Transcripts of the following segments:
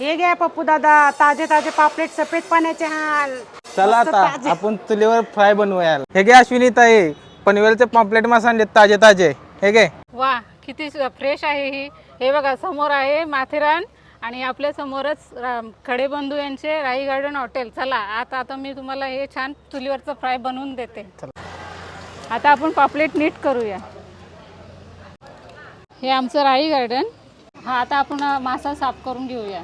हे घ्या पप्पू दादा ताजे ताजे पापलेट सफेद पाण्याचे हाल. चला मस्त आता ताजे. आपण चुलीवर फ्राय बनवूया हे घे अश्विनी ताई पनवेलचे पॉम्पलेट मसाले ताजे ताजे. हे घे. वा किती फ्रेश आहे ही. हे बघा समोर आहे माथेरान आणि आपल्या समोरच रा- खडेबंधू यांचे राई गार्डन हॉटेल. चला आता आता मी तुम्हाला हे छान चुलीवरचं फ्राय बनवून देते. आता आपण पापलेट नीट करूया. हे आमचं राई गार्डन. हा आता आपण अ, मासा साफ करून घेऊया.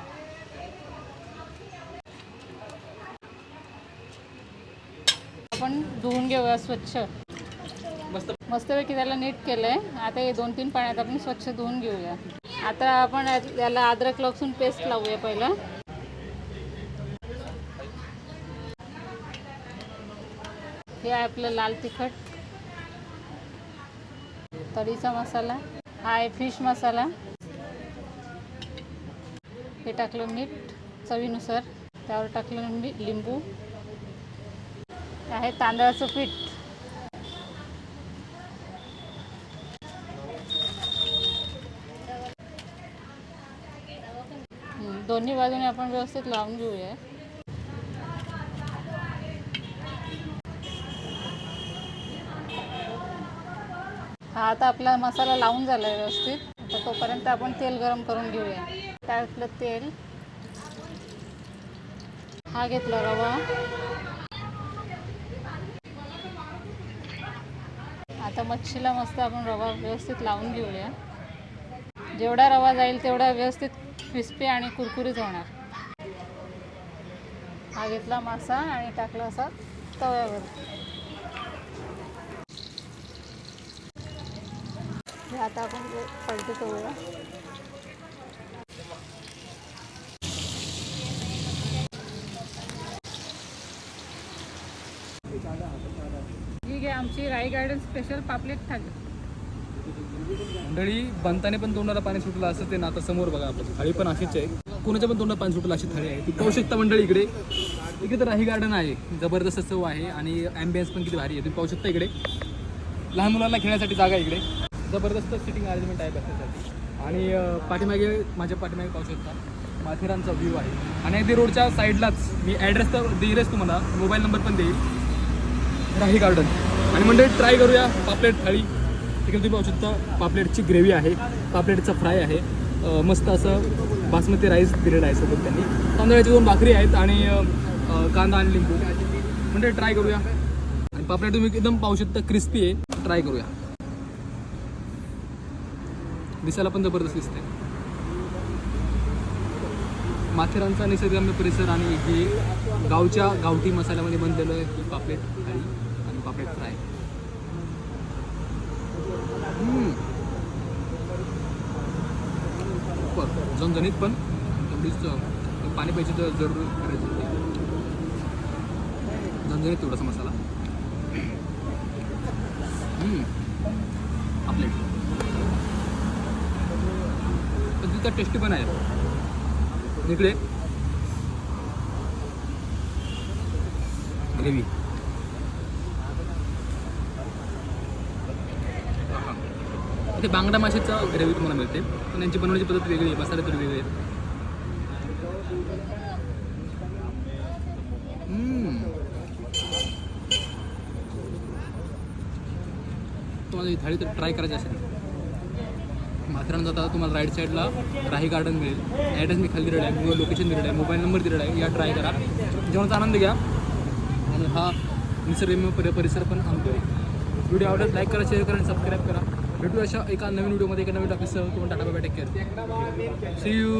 आपण धुवून घेऊया स्वच्छ. मस्तपैकी त्याला नीट केलंय. आता हे दोन तीन पाण्यात आपण स्वच्छ धुवून घेऊया. आता आपण याला अद्रक लसूण पेस्ट लावूया पहिला. हे आहे आपलं लाल तिखट. तरीचा मसाला. हा आहे फिश मसाला. हे टाकलं मीठ चवीनुसार. त्यावर टाकलं मी लिंबू. आहे तांदळाचं पीठ. दोन्ही बाजूने आपण व्यवस्थित लावून घेऊया. हा आता आपला मसाला लावून झाला आहे व्यवस्थित. आता तोपर्यंत आपण तेल गरम करून घेऊया. त्यातलं तेल? हा घेतला रवा आता मच्छीला मस्त आपण रवा व्यवस्थित लावून घेऊया. जेवढा रवा जाईल तेवढा व्यवस्थित क्रिस्पी आणि कुरकुरीत होणार. हा घेतला मासा आणि टाकला असा तव्यावर. हे आता आपण जे पलटी करूया. आहे आमची राई गार्डन स्पेशल पापलेट थाली. मंडळी बनताने पण तोंडाला पाणी सुटलं असं ते ना आता समोर बघा आपण. थाळी पण अशीच आहे. कोणाच्या पण तोंडाला पाणी सुटलं अशी थाळी आहे. ती पाहू शकता मंडळी इकडे. इकडे तर राही गार्डन आहे. जबरदस्त चव आहे आणि ॲम्बियन्स पण किती भारी आहे. तुम्ही पाहू शकता इकडे. लहान मुलांना खेळण्यासाठी जागा इकडे. जबरदस्त सिटिंग अरेंजमेंट आहे बसण्यासाठी. आणि पाठीमागे माझ्या पाठीमागे पाहू शकता माथेरानचा व्ह्यू आहे. आणि अगदी रोडच्या साईडलाच मी ॲड्रेस तर देईलच तुम्हाला. मोबाईल नंबर पण देईल. राही गार्डन. आणि मंडळी ट्राय करूया पापलेट थाळी. तिकडे तुम्ही पाहू शकता पापलेटची ग्रेव्ही आहे पापलेटचा फ्राय आहे. मस्त असं बासमती राईस दिलेलं आहे सोबत त्यांनी. तांदळाची दोन भाकरी आहेत आणि कांदा आणि लिंबू. म्हणजे ट्राय करूया. आणि पापलेट तुम्ही एकदम पाहू शकता क्रिस्पी आहे. ट्राय करूया. दिसायला पण जबरदस्त दिसते माथेरानचा निसर्गरम्य परिसर आणि हे गावच्या गावठी मसाल्यामध्ये बनलेलं आहे पापलेट थाळी. आणि पापलेट फ्राय हम्म. सुपर झणझणीत पण तेवढीच पाणी पाहिजे तर जरूर करायचं. झणझणीत थोडासा मसाला. आपलेट पण तिथं टेस्टी पण आहे. इकडे. ग्रेव्ही. इथे बांगडा माशाचा ग्रेव्ही तुम्हाला मिळते. पण यांची बनवण्याची पद्धत वेगळी आहे मसाले तर वेगळे आहेत. तुम्हाला ही थाळी तर ट्राय करायची असेल. माथेरान जाता तुम्हाला राईट साईडला राही गार्डन मिळेल. ॲड्रेस मी खाली दिलेला आहे लोकेशन दिलेलं आहे मोबाईल नंबर दिलेला आहे या ट्राय करा. जेवणाचा आनंद घ्या. आणि हा निसर्गरम्य परिसर पण आणतो व्हिडिओ आवडत लाईक करा शेअर करा आणि सबस्क्राईब करा. भेटू अशा एका नवीन व्हिडिओमध्ये एका नवीन टॉपिकसह तुम्हाला tata bye take care see you